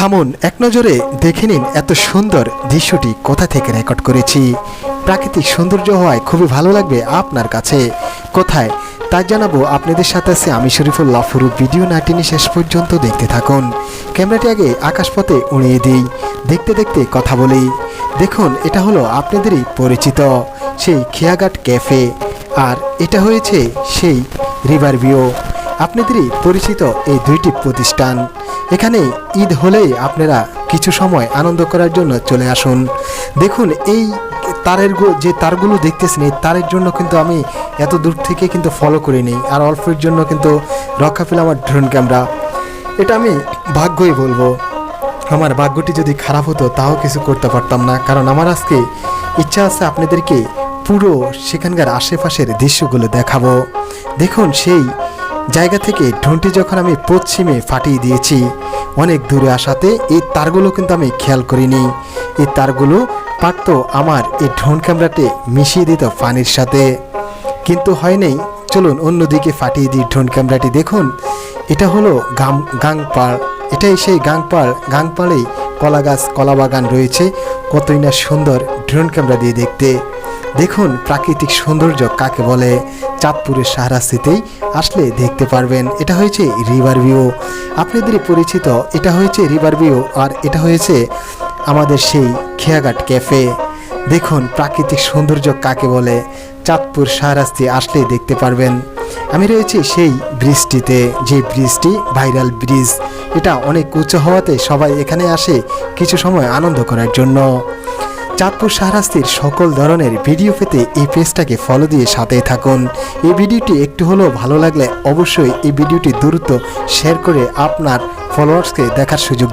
থামুন, এক নজরে দেখে নিন এত সুন্দর দৃশ্যটি কোথা থেকে রেকর্ড করেছি। প্রাকৃতিক সৌন্দর্য হওয়ায় খুবই ভালো লাগবে আপনার কাছে। কোথায়? তাই জানাব আপনাদের সাথে আছে আমি শরীফুল্লাহ ফুরু ভিডিও নাটিনি শেষ পর্যন্ত দেখতে থাকুন। ক্যামেরাটি আগে আকাশপথে উড়িয়ে দিই। দেখতে দেখতে কথা বলি। দেখুন, এটা হলো আপনাদেরই পরিচিত সেই খেয়াঘাট ক্যাফে। আর এটা হয়েছে সেই রিভার ভিউ। আপনাদেরই পরিচিত এই দুইটি প্রতিষ্ঠান। এখানে ঈদ হলেই আপনারা কিছু সময় আনন্দ করার জন্য চলে আসুন। দেখুন, এই তারের যে তারগুলো দেখতেছেন, এই তারের জন্য কিন্তু আমি এত দূর থেকে কিন্তু ফলো করে নিই আর অল্পের জন্য কিন্তু রক্ষা পেল আমার ড্রোন ক্যামেরা এটা আমি ভাগ্যই বলব। আমার ভাগ্যটি যদি খারাপ হতো, তাও কিছু করতে পারতাম না। কারণ আমার আজকে ইচ্ছা আছে আপনাদেরকে পুরো সেখানকার আশেপাশের দৃশ্যগুলো দেখাবো। দেখুন, সেই জায়গা থেকে ঢুনটি যখন আমি পশ্চিমে ফাটিয়ে দিয়েছি, অনেক দূরে আসাতে এই তারগুলো কিন্তু আমি খেয়াল করিনি। এই তারগুলো পারতো আমার এই ড্রোন ক্যামেরাতে মিশিয়ে দিত পানির সাথে। কিন্তু হয় চলুন অন্যদিকে ফাটিয়ে দিই ড্রোন ক্যামেরাটি। দেখুন, এটা হলো গাম, গাংপাড়। এটাই সেই গাংপাড়, গাংপাড়েই কলা গাছ কলা বাগান রয়েছে। কতই না সুন্দর ড্রোন ক্যামেরা দিয়ে দেখতে। দেখুন প্রাকৃতিক সৌন্দর্য কাকে বলে। চাঁদপুরের সাহারাস্তিতেই আসলে দেখতে পারবেন, এটা হয়েছে রিভার ভিউ আপনাদের পরিচিত, এটা হয়েছে রিভার ভিউ আর এটা হয়েছে আমাদের সেই খেয়াঘাট ক্যাফে দেখুন প্রাকৃতিক সৌন্দর্য কাকে বলে, চাঁদপুর শাহরাস্তি আসলেই দেখতে পারবেন। আমি রয়েছি সেই ব্রিজটিতে, যে ব্রিজটি ভাইরাল ব্রিজ এটা অনেক উঁচু হওয়াতে সবাই এখানে আসে কিছু সময় আনন্দ করার জন্য। চাঁদপুর শাহরাস্তির সকল ধরনের ভিডিও পেতে এই পেজটাকে ফলো দিয়ে সাথে থাকুন। এই ভিডিওটি একটু হলেও ভালো লাগলে অবশ্যই এই ভিডিওটি দ্রুত শেয়ার করে আপনার ফলোয়ার্সকে দেখার সুযোগ